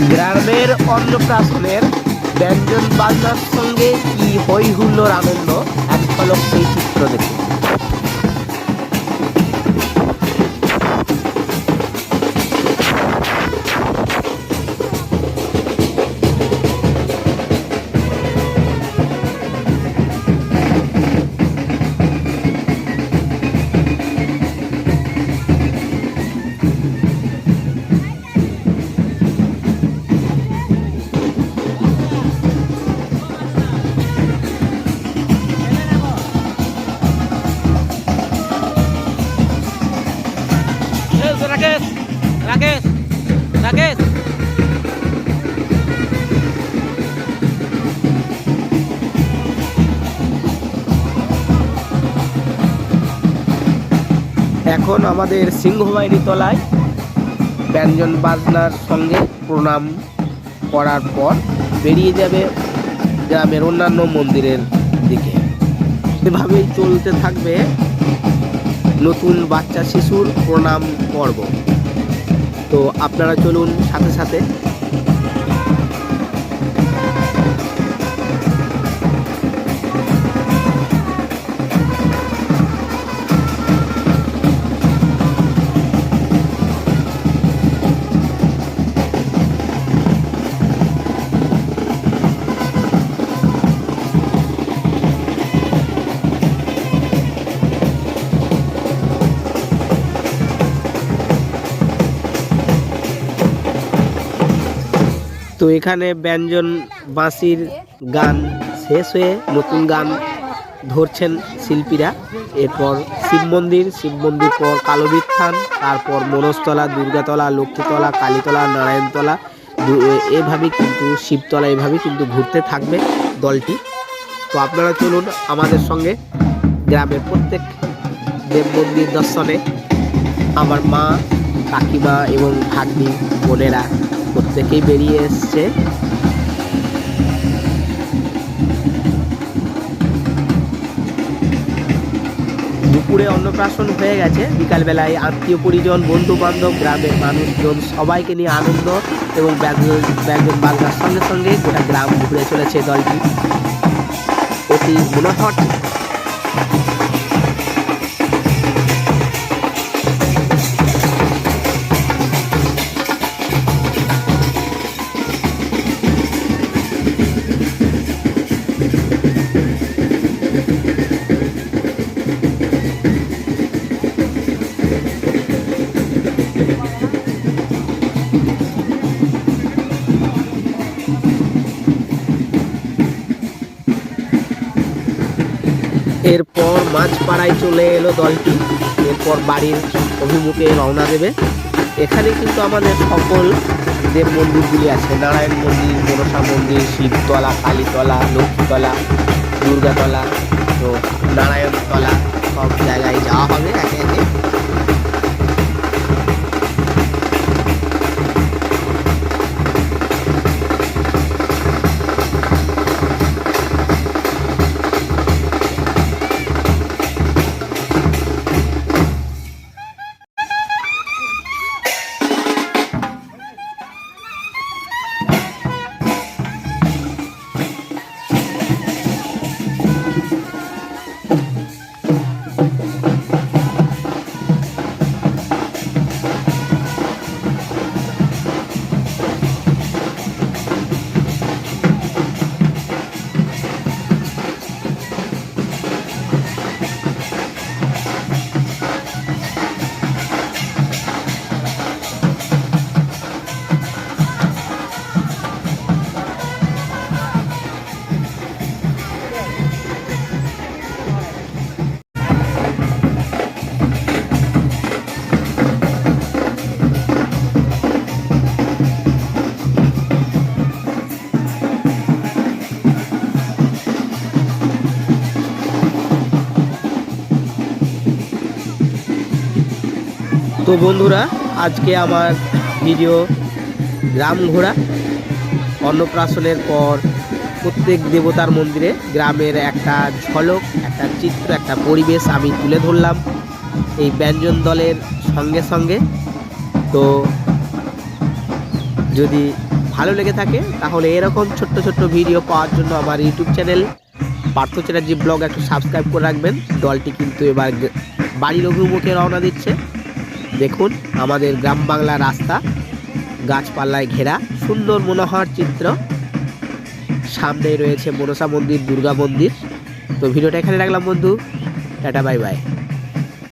গ্রামের অন্নপ্রাশনের ব্যঞ্জন বাজনার সঙ্গে কি হুল্লোর আনন্দ? এক ফলক সেই চিত্র দেখুন। রাকেশ রাকেশ। এখন আমাদের সিংহবাহিনী তলায় ব্যঞ্জন বাজনার সঙ্গে প্রণাম করার পর বেরিয়ে যাবে গ্রামের অন্যান্য মন্দিরের দিকে। এভাবেই চলতে থাকবে নতুন বাচ্চা শিশুর প্রণাম পর্ব। তো আপনারা চলুন সাথে সাথে তো এখানে ব্যঞ্জন বাঁশির গান শেষ হয়ে নতুন গান ধরছেন শিল্পীরা। এরপর শিব মন্দির শিব মন্দির পর কালবিত্থান তারপর মনস্তলা, দুর্গাতলা, লক্ষ্মীতলা, কালীতলা, নারায়ণতলা এভাবেই কিন্তু শিবতলা এভাবেই কিন্তু ঘুরতে থাকবে দলটি। তো আপনারা চলুন আমাদের সঙ্গে গ্রামের প্রত্যেক দেব মন্দির দর্শনে আমার মা, কাকিমা এবং ভাগ্নি, বোনেরা প্রত্যেকেই বেরিয়ে এসছে। দুপুরে অন্নপ্রাশন হয়ে গেছে। বিকালবেলায় আত্মীয় পরিজন বন্ধু বান্ধব গ্রামের মানুষজন সবাইকে নিয়ে আনন্দ এবং ব্যঞ্জন বাজনার সঙ্গে সঙ্গে গোটা গ্রাম ঘুরে চলেছে দলটি। অতি মনোহর। এরপর মাঝপাড়ায় চলে এলো দলটি। এরপর বাড়ির অভিমুখে রওনা দেবে। এখানে কিন্তু আমাদের সকল দেব মন্দিরগুলি আছে। নারায়ণ মন্দির, মনসা মন্দির, শিবতলা, কালীতলা, লক্ষ্মীতলা, দুর্গাতলা, তো নারায়ণতলা। তো বন্ধুরা, আজকে আমার ভিডিও গ্রাম ঘোরা অন্নপ্রাশনের পর প্রত্যেক দেবতার মন্দিরে গ্রামের একটা ঝলক, একটা চিত্র, একটা পরিবেশ আমি তুলে ধরলাম এই ব্যঞ্জন দলের সঙ্গে সঙ্গে। তো যদি ভালো লেগে থাকে, তাহলে এরকম ছোট্ট ছোট্ট ভিডিও পাওয়ার জন্য আমার YouTube channel Partha Chatterjee blog একটু সাবস্ক্রাইব করে রাখবেন। দলটি কিন্তু এবার বাড়ির অভিমুখে রওনা দিচ্ছে। দেখুন, আমাদের গ্রাম বাংলা রাস্তা গাছপাল্লায় ঘেরা, সুন্দর মনোহর চিত্র। সামনেই রয়েছে মনসা মন্দির, দুর্গা মন্দির। তো ভিডিওটা এখানে রাখলাম বন্ধু। Tata, bye bye.